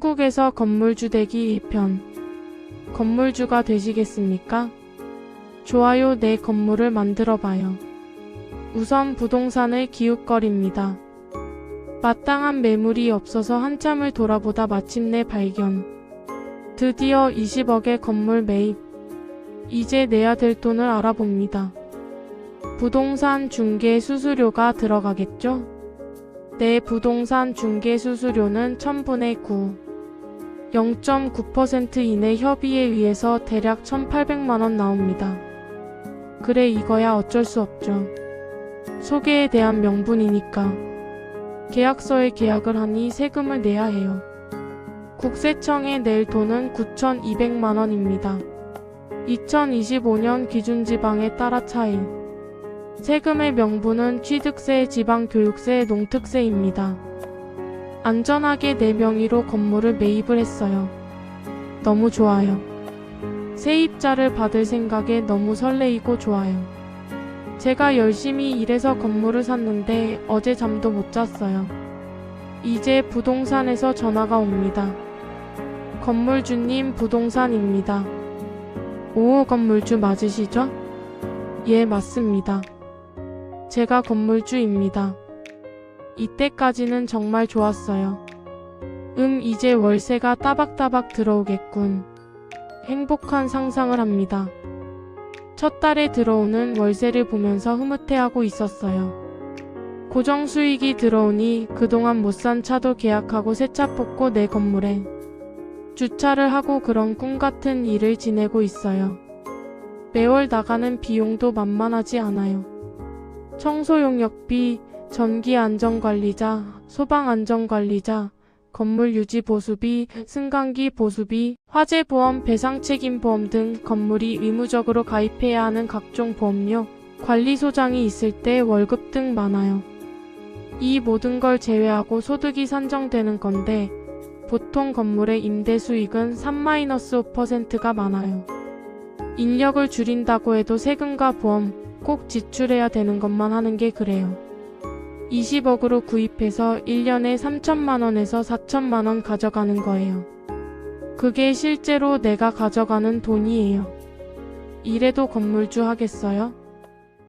한국에서 건물주 되기 1편. 건물주가 되시겠습니까? 좋아요 내 건물을 만들어 봐요. 우선 부동산을 기웃거립니다. 마땅한 매물이 없어서 한참을 돌아보다 마침내 발견. 드디어 20억의 건물 매입. 이제 내야 될 돈을 알아봅니다. 부동산 중개 수수료가 들어가겠죠? 내 부동산 중개 수수료는 1000분의 9. 0.9% 이내 협의에 의해서 대략 1800만원 나옵니다. 그래 이거야 어쩔 수 없죠. 소개에 대한 명분이니까. 계약서에 계약을 하니 세금을 내야 해요. 국세청에 낼 돈은 9,200만원입니다. 2025년 기준 지방에 따라 차이. 세금의 명분은 취득세, 지방교육세, 농특세입니다. 안전하게 내 명의로 건물을 매입을 했어요. 너무 좋아요. 세입자를 받을 생각에 너무 설레이고 좋아요. 제가 열심히 일해서 건물을 샀는데 어제 잠도 못 잤어요. 이제 부동산에서 전화가 옵니다. 건물주님 부동산입니다. 오, 건물주 맞으시죠? 예, 맞습니다. 제가 건물주입니다. 이때까지는 정말 좋았어요. 음, 이제 월세가 따박따박 들어오겠군. 행복한 상상을 합니다. 첫 달에 들어오는 월세를 보면서 흐뭇해하고 있었어요. 고정 수익이 들어오니 그동안 못 산 차도 계약하고 새 차 뽑고 내 건물에 주차를 하고 그런 꿈 같은 일을 지내고 있어요. 매월 나가는 비용도 만만하지 않아요. 청소 용역비, 전기 안전관리자, 소방 안전관리자, 건물 유지 보수비, 승강기 보수비, 화재 보험, 배상 책임 보험 등 건물이 의무적으로 가입해야 하는 각종 보험료, 관리소장이 있을 때 월급 등 많아요. 이 모든 걸 제외하고 소득이 산정되는 건데 보통 건물의 임대 수익은 3-5%가 많아요. 인력을 줄인다고 해도 세금과 보험 꼭 지출해야 되는 것만 하는 게 그래요. 20억으로 구입해서 1년에 3천만원에서 4천만원 가져가는 거예요. 그게 실제로 내가 가져가는 돈이에요. 이래도 건물주 하겠어요?